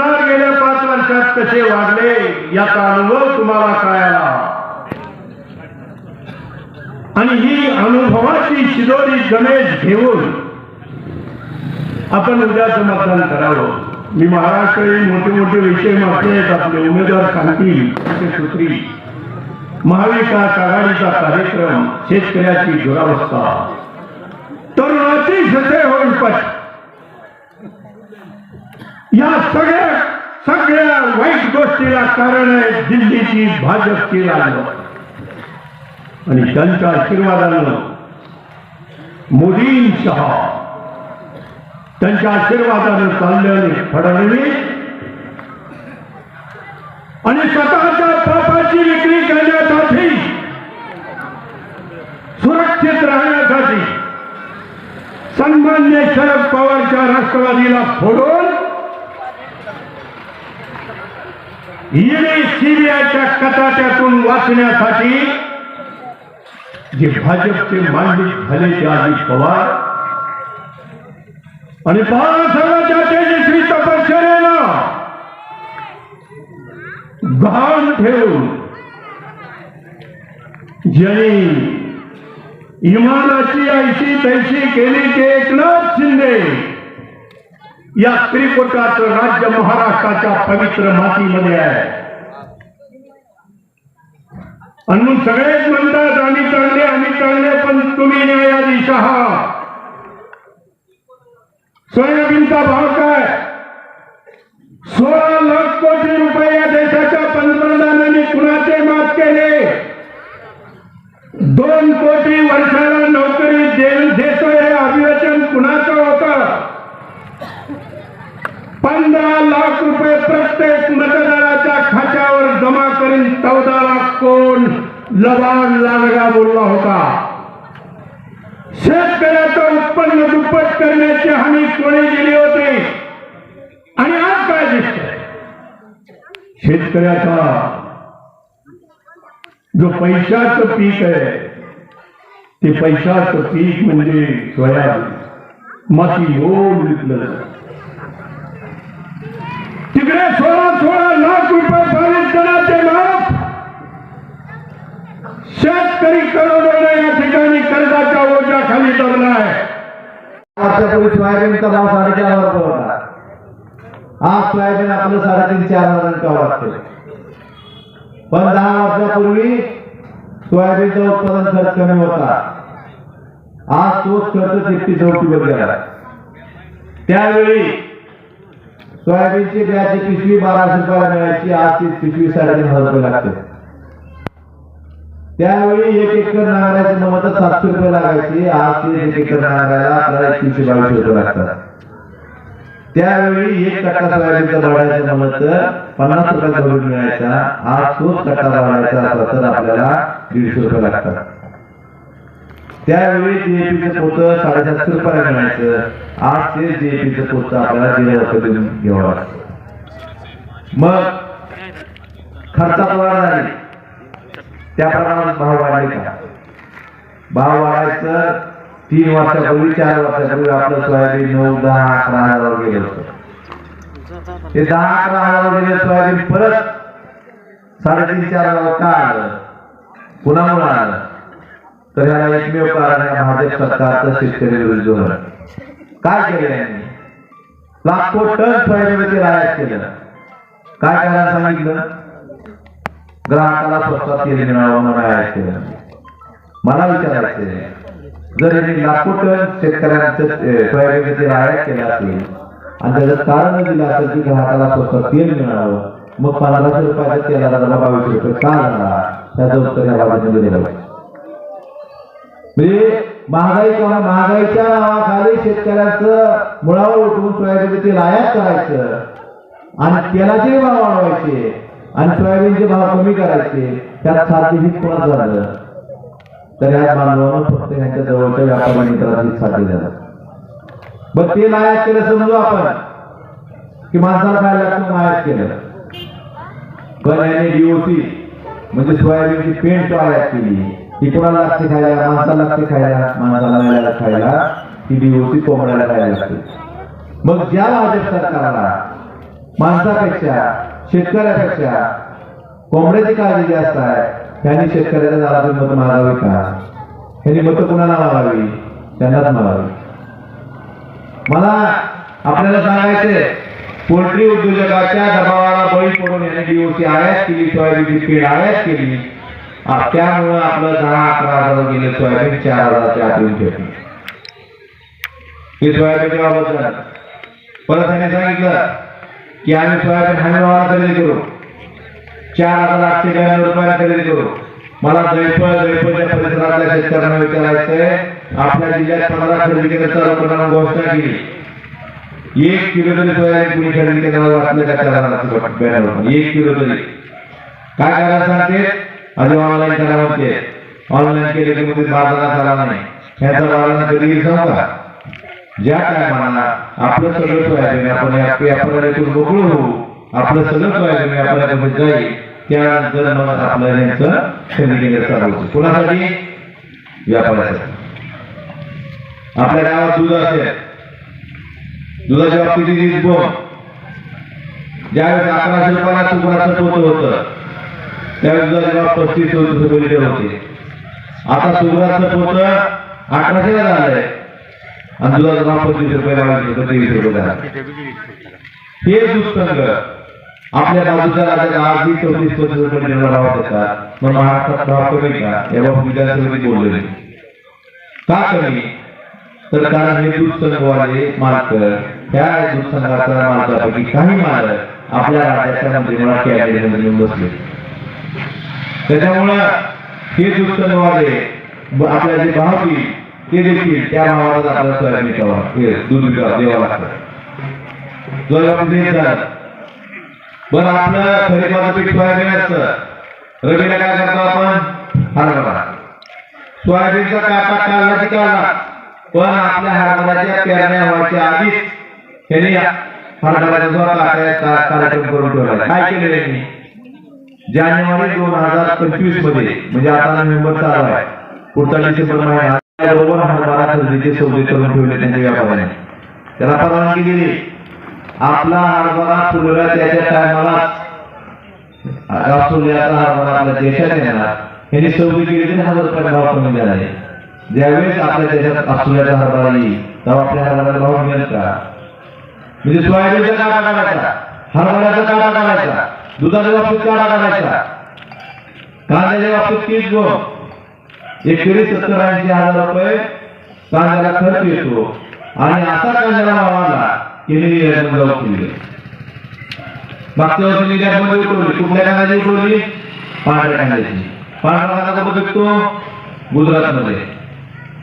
सरकार गेल्या पाच वर्षात कसे वाढले याचा अनुभव तुम्हाला कळायला आणि ही अनुभवाची शिदोरी गणेश घेऊन आपण उद्याचं मतदान करावं. मी महाराष्ट्र मोठे मोठे विषय मागले आहेत आपले उमेदवार सांगतील असे सूत्री. महाविकास आघाडीचा कार्यक्रम शेतकऱ्याची दुरावस्था. तरुणाची ससे होईल पट या सगळ्या सगळ्या वाईट गोष्टीला कारण आहे दिल्लीची भाजपची राजवट. आणि त्यांच्या आशीर्वादानं मोदींसह त्यांच्या आशीर्वादानं चाललेले फडणवीस आणि स्वतःच्या पापाची विक्री करण्यासाठी सुरक्षित राहण्यासाठी सन्मान्य शरद पवारच्या राष्ट्रवादीला फोडून ईडी सीबीआयच्या कचाट्यातून वाचण्यासाठी जे भाजपचे मांडित झाले ते अजित पवार. आणि बाळासाहेबांच्या तेजस्वी तपश्चर्यानं गहाण ठेवून ज्यांनी इमानाची ऐशी तैशी केली ते एकनाथ शिंदे या त्रिकुटाचं राज्य महाराष्ट्राच्या पवित्र मातीमध्ये आहे. आणि सगळेच म्हणतात आम्ही चांगले आम्ही चांगले पण तुम्ही न्यायाधीश आहात. सोयाबीनचा भाव काय सोळा लाख कोटी रुपये या देशाच्या पंतप्रधानांनी कुणाचे माफ केले दोन कोटी वर्षाला नोकरी दे- देतोय हे अभिवचन कुणाचं होतं पंधरा लाख रुपये प्रत्येक मतदाराच्या खात्यावर जमा करीन. चौदा लाख कोण लबाड लाडगा बोलला होता. शेतकऱ्याचं उत्पन्न दुप्पट करण्याची हमी कोणी दिली होती? आणि आज काय दिसत शेतकऱ्याचा जो पैशाचं पीक आहे ते पैशाचं पीक म्हणजे सोयाबीन. माती मोड विकलं जातं. तिकडे सोळा सोळा लाख रुपये बावीस जणांचे माफ. शेतकरी करोडोने या ठिकाणी कर्जाच्या ओझ्याखाली दबलाय वर्षापूर्वी सोयाबीनचा भाव साडेचार हजार रुपये होता. आज सोयाबीन आपलं साडेतीन चार हजार रुपये वाटते पण दहा वर्षापूर्वी सोयाबीनचं उत्पादन खर्च कमी होता. आज तोच खर्च तिप्पी चौकीवर गेला. त्यावेळी सोयाबीनची बियाची पिशवी बाराशे रुपयाला मिळायची आज ती पिशवी साडेतीन हजार रुपये लागते. त्यावेळी एक एकर नांगरायचं म्हणलं सातशे रुपये लागायची आज ती एक एकर नांगरायला आपल्याला एकवीसशे बावीस रुपये लागतात. त्यावेळी एक कट्टा सोयाबीनचा वाढायचा म्हणलं पन्नास रुपयाचा मिळायचा आज तोच कट्टा वाढायचा असला तर आपल्याला दीडशे रुपये लागतात. त्यावेळी जेपीचं पोतं साडेसातशे रुपयाला मिळायचं. आज ते जेपीचं पोतं आपल्याला दिलं रुपये घ्यावं लागतं मग खर्चात वाढ झाली. त्या प्रमाणात भाव वाढले का? भाव वाढायचं तीन वर्षापूर्वी चार वर्षापूर्वी आपलं सोयाबीन नऊ दहा अकरा हजारावर गेलं होतं. ते दहा अकरा हजारावर गेलं सोयाबीन परत साडेतीन चार हजार का आलं? पुन्हा आलं. तर याला एकमेव कारण आहे भाजप सरकारचं शेतकरी विरुद्ध धोरण काय केलं यांनी? लाखो टन सोयाबीनचे आयात केलं. काय करायला सांगितलं? ग्राहकाला स्वस्तात तेल मिळावं म्हणून आयात केलं. मला विचारायचं जर यांनी लाखो टन शेतकऱ्यांचं अं, सोयाबीनचं आयात केलं असेल आणि त्याचं कारण दिलं असेल की ग्राहकाला स्वस्तात तेल मिळावं मग पंधराशे रुपयाच्या तेलाला बावीस रुपये का झाला? त्याचं उत्तर या बाबतीत दिलं पाहिजे. म्हणजे महागाई किंवा महागाईच्या नावाखाली शेतकऱ्याचं मुळावर उठवून सोयाबीन तेल आयात करायचं. आणि तेलाचे भाव वाढवायचे. आणि सोयाबीनचे भाव कमी करायचे. त्यात साध्य हित कोणाचं झालं? तर या बांधवानं फक्त यांच्या जवळच्या व्यापार मित्राला हित झालं. मग तेल आयात केलं समजू आपण. की माणसाला काय लागतो? आयात केलं. पण याने डीओसी म्हणजे सोयाबीनची पेंट आयात केली. ती कोणाला लागते खायला? माणसाला लागते खायला. माणसाला वेळेला खायला. ती डीओसी कोंबड्याला खायला लागते. मग ज्या भाजप सरकारला माणसापेक्षा शेतकऱ्यापेक्षा कोंबड्याची काळजी जास्त आहे त्यांनी शेतकऱ्याला दारातून मत मागावी का? ह्यांनी मत कुणाला मागावी? त्यांनाच मागावी. मला आपल्याला सांगायचे पोल्ट्री उद्योजकाच्या दबावाला बळी पडून याने डीओसी आयात केली सोयाबीनची पीड आयात केली. त्यामुळं आपलं दहा अकरा हजार गेले सोयाबीन चार हजारच्या आतून येऊन ठेवली हे सोयाबीनच्या बाबत परत त्याने सांगितलं की आम्ही सोयाबीन हमी भावाला खरेदी करू. चार हजार आठशे ब्याण्णव रुपयाला खरेदी करू. मला जयफळ जयफळच्या परिसरातल्या शेतकऱ्यांना विचारायचंय. आपल्या जिल्ह्यात पंधरा खरेदी केल्याचा लोकांना घोषणा केली. एक किलो तरी सोयाबीन कुणी खरेदी केल्यावर वाटलं का चार हजार एक किलो तरी. काय करायला सांगते? आधी ऑनलाईन करा म्हणते ऑनलाईन केले की मध्ये बाजारात आला नाही ह्याचा बाजारात कधी सांगा ज्या काय ज्या आपलं सगळं सोयाबीन आपण या व्यापाऱ्यातून मोकळं होऊ आपलं सगळं सोयाबीन त्यामध्ये जाईल त्यानंतर मग आपलं यांचं खरेदी केलं चालू होतं कुणासाठी व्यापारासाठी आपल्या गावात दूध असेल दुधाच्या बाबतीत वीज बोन ज्यावेळेस अकराशे रुपयाला तुकडाचं टोटल होतं त्यावेळेस दुधाचे भाव पस्तीस रुपये लिटर होते. आता सुगराचं पोत अठराशेला झालंय. आणि दुधाचा भाव पस्तीस रुपये लावायचे तेवीस रुपये झाला हे दूध आपल्या बाजूच्या राज्यात आजही चौतीस पस्तीस रुपये लिटर लावत होता मग महाराष्ट्रात भाव कमी का? या बाबतीत विधानसभेत बोलले का कमी? तर कारण हे दूध संघवाले मालक त्या दूध संघाचा मालकापैकी काही मालक आपल्या राज्याच्या मंत्रिमंडळात कॅबिनेटमध्ये येऊन बसले. त्याच्यामुळं हे दूध संघवाले आपल्या जे भावी ते देखील त्या भावाला आपल्याला सोयाबीन विकावं हे दूध विकावं द्यावं लागतं. जर आपण देत बरं आपलं खरीपाचं पीक सोयाबीन असतं. रवीला काय करतो आपण? हरभरा सोयाबीनचा काटा काढला की काढला. पण आपल्या हरभराच्या पेरण्या व्हायच्या आधीच त्याने हरभराच्या जो कार्यक्रम करून ठेवला. काय केलं त्यांनी जानेवारी दोन हजार पंचवीसमध्ये म्हणजे आता नोव्हेंबर चालू आहे. पुढचा डिसेंबर महिना बरोबर हरभरा खरेदीचे सौदे करून ठेवले त्यांच्या व्यापाऱ्याने त्याला परवानगी दिली. आपला हरभरा फुलला त्याच्या टायमाला ऑस्ट्रेलियाचा हरभरा आपल्या देशात येणार. यांनी सौदी केली तीन हजार रुपये भाव कमी झाले. ज्यावेळेस आपल्या देशात ऑस्ट्रेलियाचा हरभरा येईल तेव्हा आपल्या हरभरा भाव मिळेल का? म्हणजे सोयाबीनचा काटा काढायचा. हरभऱ्याचा काटा काढायचा. दुधाच्या बाबतीत काटा काढायचा कांद्याच्या बाबतीत तीस गुण एकरी सत्तर ऐंशी हजार रुपये कांद्याला खर्च येतो. आणि असा कांद्याला भाव आला की निर्यात जाऊ केली मागच्या वर्षी निर्यातमध्ये उठवली कुठल्या कांद्याची उठवली पांढऱ्या कांद्याची. पांढरा कांदा कुठं विकतो गुजरातमध्ये.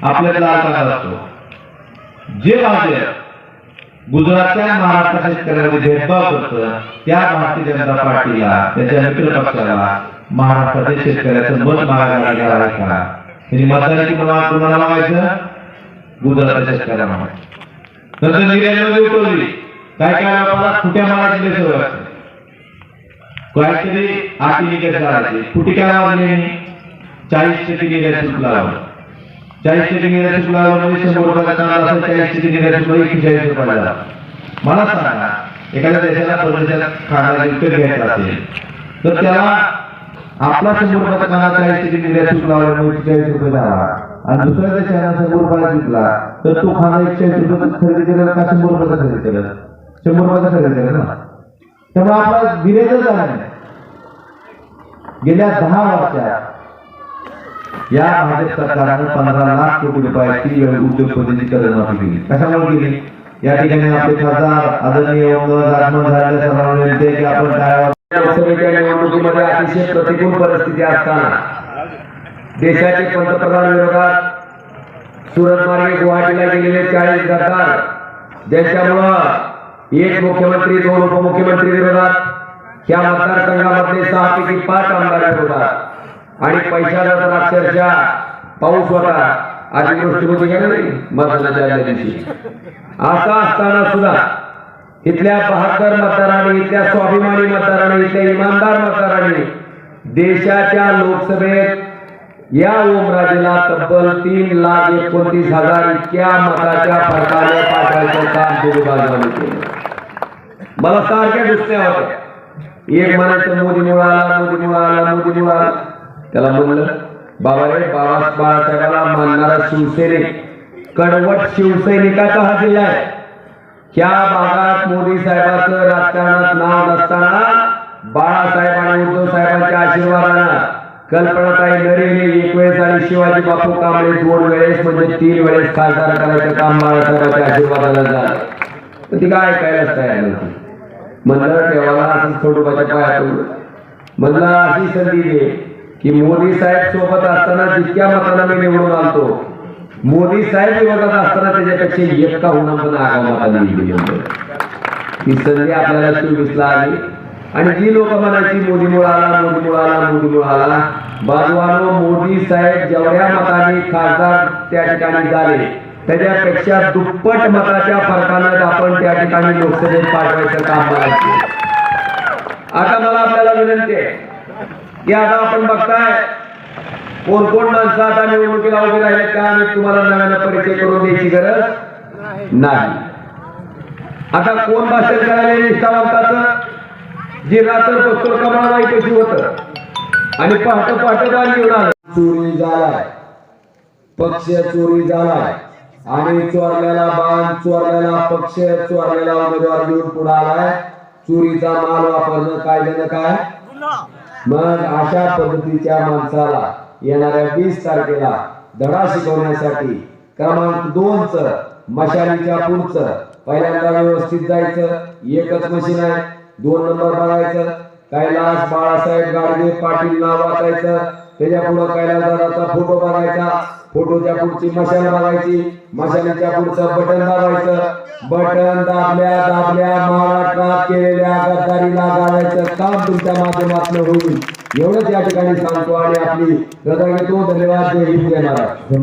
आपल्याला लाल कांदा असतो जे भाज्या गुजरातच्या महाराष्ट्र शेतकऱ्यांमध्ये भेदभाव करत त्या भारतीय जनता पार्टीला त्याच्या मित्र पक्षाला महाराष्ट्रातील शेतकऱ्याचं मत मागायला लागणार आहे का? त्यांनी मतदानाची प्रमाण कोणाला मागायचं गुजरातच्या शेतकऱ्यांना मागायचं नंतर निर्यातमध्ये उठवली. काय काय व्यापारात खुट्या मारायची लय काहीतरी आटी निकट करायची. काय लावली चाळीस शेती निघायला सुटला लावलं. चाळीस टक्के निर्यात म्हणजे शंभर रुपयाचा कांदा असेल चाळीस टक्के निर्यात शुल्क एकेचाळीस रुपयाला. मला सांगा एखाद्या देशाला परदेशात कांदा विकत घ्यायचा असेल तर त्याला आपला शंभर रुपयाचा कांदा चाळीस टक्के चाळीस रुपये आणि दुसऱ्या देशाला शंभर रुपयाला विकला तर तो खाना एकशे रुपयाचा खरेदी केला का शंभर रुपयाचा खरेदी केला? शंभर रुपयाचा खरेदी केला ना? त्यामुळे आपला विरेजच झाला नाही. गेल्या दहा वर्षात या भाजप सरकारनं पंधरा लाख कोटी रुपयाची उद्योगपतींची कर्ज माफी केली कशामुळे केली? या ठिकाणी आपले खासदार आदरणीय ओमदास आगमन झालेल्या सर्वांना विनंती की आपण काय लोकसभेच्या निवडणुकीमध्ये अतिशय प्रतिकूल परिस्थिती असताना देशाचे पंतप्रधान विरोधात सुरत मार्गे गुवाहाटीला गेलेले चाळीस गद्दार ज्यांच्यामुळं एक मुख्यमंत्री दोन उपमुख्यमंत्री विरोधात या मतदारसंघामधले सहापैकी पाच आमदार विरोधात. आणि पैशाला तर अक्षरशः पाऊस होता अतिवृष्टी होती का नाही? मतदानाच्या दिवशी. असा असताना सुद्धा इथल्या बहात्तर मतदारांनी इथल्या स्वाभिमानी मतदारांनी इथल्या इमानदार मतदारांनी देशाच्या लोकसभेत या ओमराजेला तब्बल तीन लाख एकोणतीस हजार इतक्या मताच्या फरकाने पाठवायचं काम दोन्ही बाजूने केलं. मला सारख्या दुसऱ्या होत्या. एक म्हणायचं मोदी मुळाला मोदी मुळाला मोदी मुळाला त्याला म्हणलं बाबा रे बाबा बाळासाहेबाला मानणारा शिवसैनिक कडवट शिवसैनिकाचा हा जिल्हा आहे. त्या भागात मोदी साहेबांचं राजकारणात नाव नसताना बाळासाहेबांना उद्धव साहेबांच्या आशीर्वादानं कल्पनाताई नरेने एक वेळेस आणि शिवाजी बापू कांबळे दोन वेळेस म्हणजे तीन वेळेस खासदार करायचं काम बाळासाहेबांच्या आशीर्वादाला झालं. तर ती काय ऐकायलाच तयार नव्हती. म्हणलं देवाला असं खडोबाच्या पायातून म्हणलं अशी संधी दे. की मोदी साहेब सोबत असताना जितक्या मतानं मी निवडून आणतो मोदी साहेब विरोधात असताना त्याच्यापेक्षा एकटा का होणार पण आगाव मताने दिली ही संधी आपल्याला चोवीसला आली. आणि जी लोक म्हणायची मोदीमुळे आला मोदीमुळे आला मोदीमुळे आला. बाजवानो मोदी साहेब जेवढ्या मताने खासदार त्या ठिकाणी झाले त्याच्यापेक्षा दुप्पट मताच्या फरकानं आपण त्या ठिकाणी लोकसभेत पाठवायचं काम करायचं. आता मला आपल्याला विनंती आहे की आता आपण बघताय कोण कोण माणसं आता निवडणुकीला उभे राहिलेत का? आम्ही तुम्हाला नव्यानं परिचय करून द्यायची गरज नाही. आता कोण भाषण करायला निष्ठावंताच? जे रात्र बसतो कमाला कशी होत आणि पहाट पहाट येऊन आलं चोरी झालाय. पक्ष चोरी झालाय. आणि चोरलेला बाण चोरलेला पक्ष चोरलेला उमेदवार घेऊन पुढे आलाय. चोरीचा माल वापरणं कायद्यानं काय? मग अशा पद्धतीच्या माणसाला येणाऱ्या वीस तारखेला धडा शिकवण्यासाठी क्रमांक दोनच मशालीच्या पुढचं पहिल्यांदा व्यवस्थित जायचं एकच मशीन आहे दोन नंबर बघायचं कैलास बाळासाहेब गाडगे पाटील नाव वाचायचं त्याच्या पुढं कैलासदाराचा फोटो बघायचा. फोटोच्या पुढची मशाल बघायची. मशालीच्या पुढचं बटन दाबायचं. बटन दाबल्या दाबल्या महाराष्ट्रात केलेल्या गद्दारीला गाळायचं काम तुमच्या माध्यमातून होईल. एवढंच या ठिकाणी सांगतो आणि आपली रजा घेतो. धन्यवाद. जय हिंद जय महाराष्ट्र.